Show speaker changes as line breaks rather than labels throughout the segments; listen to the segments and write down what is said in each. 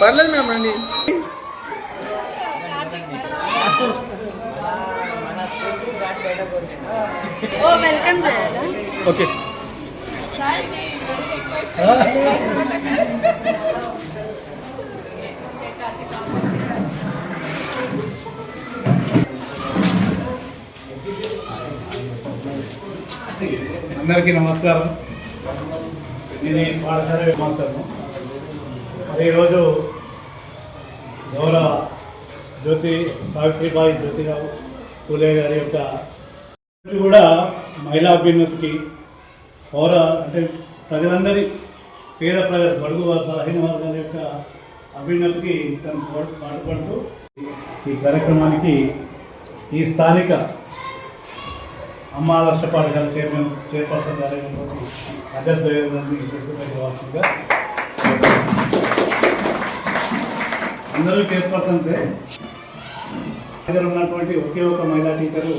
పర్లేదు మ్యామ్ రండి.
ఓ వెల్కమ్ చేయాలా?
ఓకే.
అందరికీ నమస్కారం. నేను పాఠశాల విమర్శను మరి ఈరోజు గౌరవ జ్యోతి సావిత్రిబాయి జ్యోతిరావు పూలే గారి యొక్క కూడా మహిళా అభ్యున్నతికి పౌర అంటే ప్రజలందరి పేద ప్రజల బడుగు బలహీన వర్గాల యొక్క అభ్యున్నతికి తను పాటుపడుతూ ఈ కార్యక్రమానికి ఈ స్థానిక అమ్మా ఆదర్శ పాఠశాల చైర్మన్ చైర్పర్సన్ గారైనటువంటి అధ్యక్ష అందరూ చైర్పర్సన్సే దగ్గర ఉన్నటువంటి ఒకే ఒక మహిళా టీచరు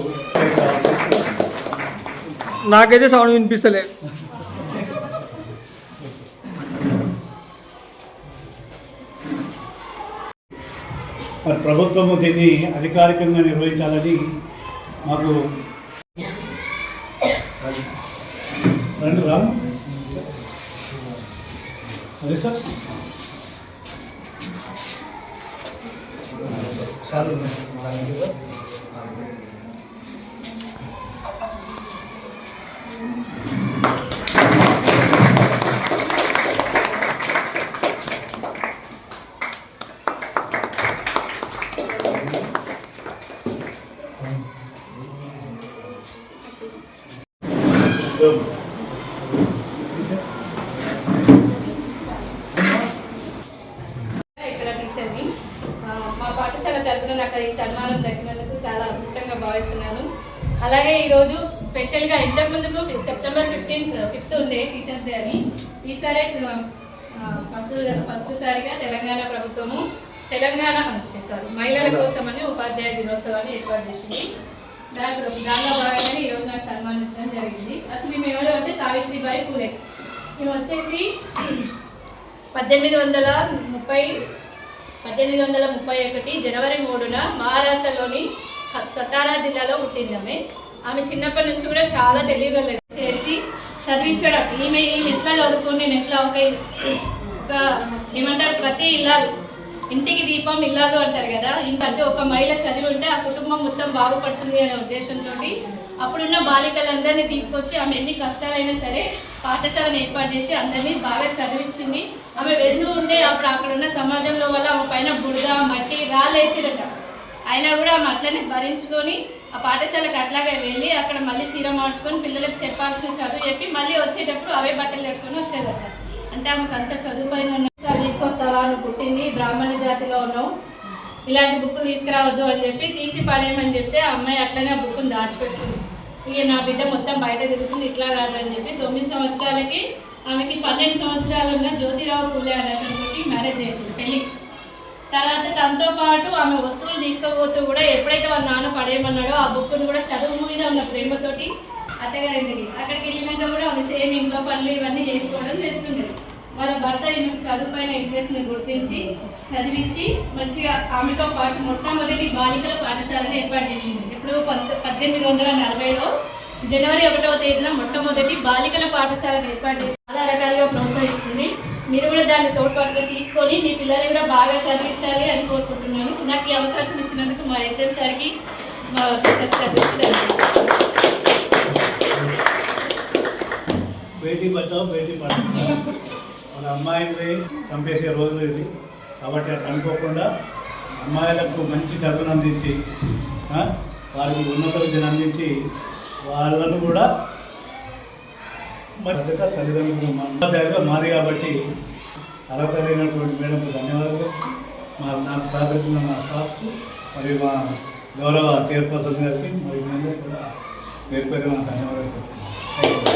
నాకైతే సౌండ్ వినిపిస్తలే.
మరి ప్రభుత్వము దీన్ని అధికారికంగా నిర్వహించాలని మాకు రండి రాము. అదే సార్. చాలు
ఇక్కడ టీచర్ని ఆ, మా పాఠశాల తరఫున నాకు ఈ సన్మానం దక్కినందుకు చాలా అదృష్టంగా భావిస్తున్నాను. అలాగే ఈరోజు స్పెషల్గా ఇంతకు ముందుకు సెప్టెంబర్ ఫిఫ్టీన్త్ ఫిఫ్త్ ఉండే టీచర్స్ డే అని. ఈసారి ఫస్ట్ ఫస్ట్ సారిగా తెలంగాణ ప్రభుత్వము తెలంగాణ సారీ మహిళల కోసమని ఉపాధ్యాయ దినోత్సవాన్ని ఏర్పాటు చేసింది. దాంట్లో దానిలో భాగంగానే ఈరోజు నాకు సన్మానించడం జరిగింది. అసలు మేము ఎవరు అంటే సావిత్రిబాయి పూలే. మేము వచ్చేసి పద్దెనిమిది వందల ముప్పై పద్దెనిమిది వందల ముప్పై ఒకటి జనవరి మూడున మహారాష్ట్రలోని సతారా జిల్లాలో పుట్టింది ఆమె ఆమె చిన్నప్పటి నుంచి కూడా చాలా తెలియగలదు చేర్చి చదివించడం. ఈమె ఈమె ఎట్లా చదువుకుని నేను ఎట్లా ఒక ఒక ఏమంటారు ప్రతి ఇల్లాలు ఇంటికి దీపం ఇల్లాలు అంటారు కదా ఇంకంటే ఒక మహిళ చదివి ఉంటే ఆ కుటుంబం మొత్తం బాగుపడుతుంది అనే ఉద్దేశంతో అప్పుడున్న బాలికలందరినీ తీసుకొచ్చి ఆమె ఎన్ని కష్టాలైనా సరే పాఠశాలను ఏర్పాటు చేసి అందరినీ బాగా చదివించింది. ఆమె వెళ్తూ ఉండే అప్పుడు అక్కడ ఉన్న సమాజంలో వల్ల ఆమె పైన బురద మట్టి రాలేసిరట. అయినా కూడా ఆమె అట్లనే భరించుకొని ఆ పాఠశాలకు అట్లాగే వెళ్ళి అక్కడ మళ్ళీ చీర మార్చుకొని పిల్లలకు చెప్పాల్సిన చదువు చెప్పి మళ్ళీ వచ్చేటప్పుడు అవే బట్టలు పెట్టుకొని వచ్చేదట. అంటే ఆమెకు అంత చదువు పైన తీసుకొస్తావా అని పుట్టింది. బ్రాహ్మణ జాతిలో ఉన్నావు. ఇలాంటి బుక్ తీసుకురావద్దు అని చెప్పి తీసి పడేయమని చెప్తే ఆ అమ్మాయి అట్లనే ఆ బుక్ని దాచిపెట్టుకుంది ఇక నా బిడ్డ మొత్తం బయట తిరుగుతుంది ఇట్లా కాదు అని చెప్పి తొమ్మిది సంవత్సరాలకి ఆమెకి పన్నెండు సంవత్సరాలు ఉన్న జ్యోతిరావు పుల్లే అనే అతనికి మ్యారేజ్ చేసింది పెళ్ళి. తర్వాత తనతో పాటు ఆమె వస్తువులు తీసుకుపోతూ కూడా ఎప్పుడైతే వాళ్ళ నాన్న పడేయమన్నాడో ఆ బుక్ను కూడా చదువు మీద ఉన్న ప్రేమతోటి అత్తగారింటికి. అక్కడికి వెళ్ళినాక కూడా ఆమె సేమ్ ఇంట్లో పనులు ఇవన్నీ చేసుకోవడం చేస్తుండేది. వాళ్ళ భర్త ఈమెకు చదువుపైన ఇంట్రెస్ట్ని గుర్తించి చదివించి మంచిగా ఆమెతో పాటు మొట్టమొదటి బాలికల పాఠశాలను ఏర్పాటు చేసింది. ఇప్పుడు పద్దెనిమిది వందల నలభైలో జనవరి ఒకటవ తేదీన మొట్టమొదటి బాలికల పాఠశాలను ఏర్పాటు చేసి చాలా రకాలుగా ప్రోత్సహిస్తుంది. మీరు కూడా దాన్ని తోడ్పాటుగా తీసుకొని మీ పిల్లల్ని కూడా బాగా చదివించాలి అని కోరుకుంటున్నాను. నాకు ఈ అవకాశం ఇచ్చినందుకు మా హెచ్ఎం సార్కి మా
బేటీ బచావ్ బేటీ పడావ్? మన అమ్మాయిని చంపేసే రోజు ఇది. కాబట్టి అట్లా అనుకోకుండా అమ్మాయిలకు మంచి చదువును అందించి వారికి ఉన్నత విద్యను అందించి వాళ్ళను కూడా బాధ్యత తల్లిదండ్రులు ఉపాధ్యాయులుగా మాది కాబట్టి అర్హత లేనటువంటి మేడంకు ధన్యవాదాలు. మా నాకు సహకరించిన మా స్టాఫ్ మరియు మా గౌరవ చైర్పర్సన్ గారికి మరియు మీ అందరికీ కూడా పేరు పేరు ధన్యవాదాలు చెప్తున్నాను.